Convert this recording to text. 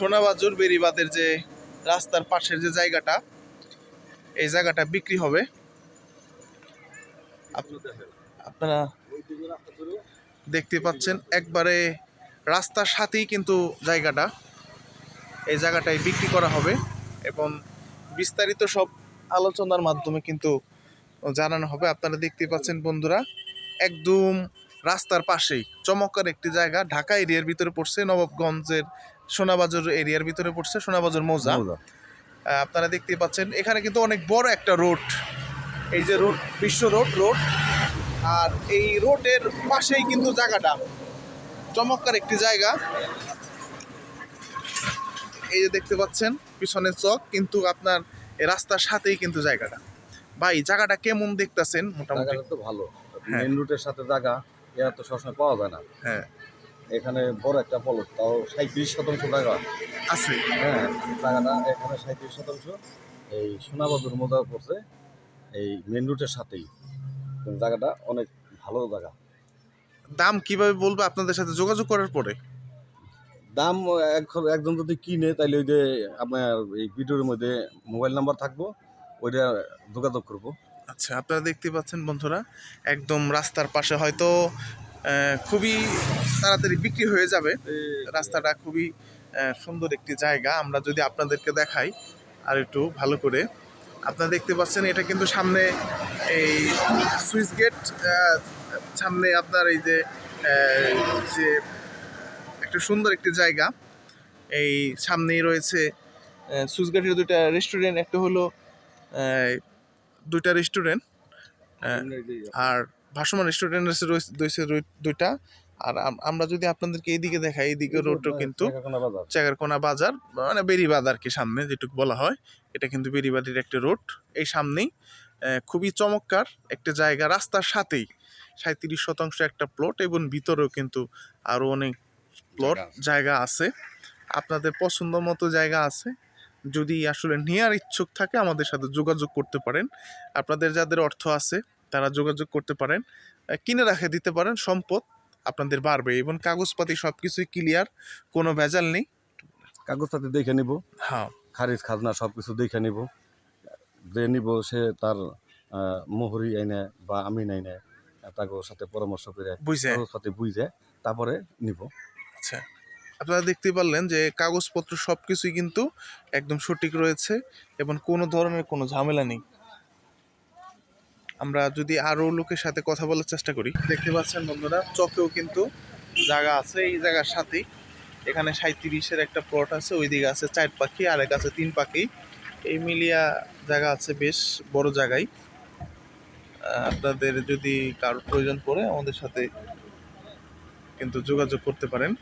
সোনাবাজুর বেরিবাদের যে রাস্তার পাশের যে জায়গাটা, এই জায়গাটা বিক্রি হবে। আপনারা দেখতে পাচ্ছেন, একবারে রাস্তার সাথেই কিন্তু জায়গাটা। এই জায়গাটাই বিক্রি করা হবে এবং বিস্তারিত সব আলোচনার মাধ্যমে কিন্তু জানানো হবে। আপনারা দেখতে পাচ্ছেন বন্ধুরা, একদম রাস্তার পাশেই চমৎকার একটি জায়গা। ঢাকা এরিয়ার ভিতরে পড়ছে নবাবগঞ্জের সোনাবাজার এরিয়ার ভিতরে পড়ছে সোনাবাজার মৌজা। আপনারা দেখতে পাচ্ছেন এখানে কিন্তু অনেক বড় একটা রোড। এই যে রোড বিশ্ব রোড রোড। আর এই রোডের পাশেই কিন্তু জায়গাটা। চমৎকার একটি জায়গা। এই যে দেখতে পাচ্ছেন পিছনের চক কিন্তু আপনার রাস্তার সাথেই কিন্তু জায়গাটা। ভাই জায়গাটা কেমন দেখতেছেন মোটামুটি? তো ভালো। হ্যাঁ। মেন রুটের সাথে জায়গা এরা তো সবসময় পাওয়া যায় না। হ্যাঁ। এখানে বড় একটা পলক তাও সাঁত্রিশ শতাংশ জায়গা আছে। হ্যাঁ জায়গাটা এখানে সাঁত্রিশ শতাংশ। এই সোনাবাদুর মোজা পড়ছে এই মেন রুটের সাথেই। জায়গাটা অনেক ভালো জায়গা। দাম কীভাবে বলব আপনাদের সাথে যোগাযোগ করার পরে? দাম এখন একজন যদি কিনে তাইলে ওই যে আপনার এই ভিডিওর মধ্যে মোবাইল নাম্বার থাকব ওইটা যোগাযোগ করব। আচ্ছা আপনারা দেখতে পাচ্ছেন বন্ধুরা একদম রাস্তার পাশে হয়তো খুবই তাড়াতাড়ি বিক্রি হয়ে যাবে। রাস্তাটা খুবই সুন্দর একটি জায়গা। আমরা যদি আপনাদেরকে দেখাই আর একটু ভালো করে। আপনারা দেখতে পাচ্ছেন এটা কিন্তু সামনে এই সুইচ গেট সামনে আপনার এই যে যে একটা সুন্দর একটি জায়গা। এই সামনেই রয়েছে সুইচ গেটের দুটা রেস্টুরেন্ট। একটা হলো দুইটা রেস্টুরেন্ট আর ভাসমান রেস্টুরেন্ট আছে রয়েছে- দুইটা। আর আম- আমরা যদি আপনাদেরকে এইদিকে দেখাই এইদিকে রোডও কিন্তু চাকাকোনা বাজার। মানে বেরিবাদ আর কি সামনে যেটুকু বলা হয়। এটা কিন্তু বেরিবাদের একটা রোড এই সামনেই। খুবই চমৎকার একটা জায়গা রাস্তার সাথেই। সাঁত্রিশ শতাংশ একটা প্লট এবং ভিতরেও কিন্তু আরও অনেক প্লট জায়গা আছে। জায়গা আছে। আপনাদের পছন্দ মতো জায়গা আছে। যদি আসলে নেওয়ার ইচ্ছুক থাকে আমাদের সাথে যোগাযোগ করতে পারেন। আপনাদের যাদের অর্থ আছে তারা যোগাযোগ করতে পারেন কিনে রাখে দিতে পারেন সম্পদ আপনাদের বাড়বে এবং কাগজপাতি সব কিছুই ক্লিয়ার কোনো ভেজাল নেই। কাগজপাতি দেখে নিব হ্যাঁ। খারিজ খাজনা সব কিছু দেখে নিব যে নিব সে তার মোহরি আইনে বা আমি নাইনে তাকে সাথে পরামর্শ করে বুঝছে কাগজপাতি বুঝে তারপরে নিব। আচ্ছা আপনারা দেখতে পারলেন যে কাগজপত্র সব কিছুই কিন্তু একদম সঠিক রয়েছে এবং কোনো ধরনের কোনো ঝামেলা নেই। আমরা যদি আরও লোকের সাথে কথা বলার চেষ্টা করি, দেখতে পাচ্ছেন বন্ধুরা, চকেও কিন্তু জায়গা আছে, এই জায়গার সাথেই। এখানে সাঁত্রিশের একটা প্লট আছে, ওইদিকে আছে চার পাখি আর এক আছে তিন পাখি। এই মিলিয়া জায়গা আছে বেশ বড় জায়গায়। আপনাদের যদি কারোর প্রয়োজন পড়ে, আমাদের সাথে কিন্তু যোগাযোগ করতে পারেন।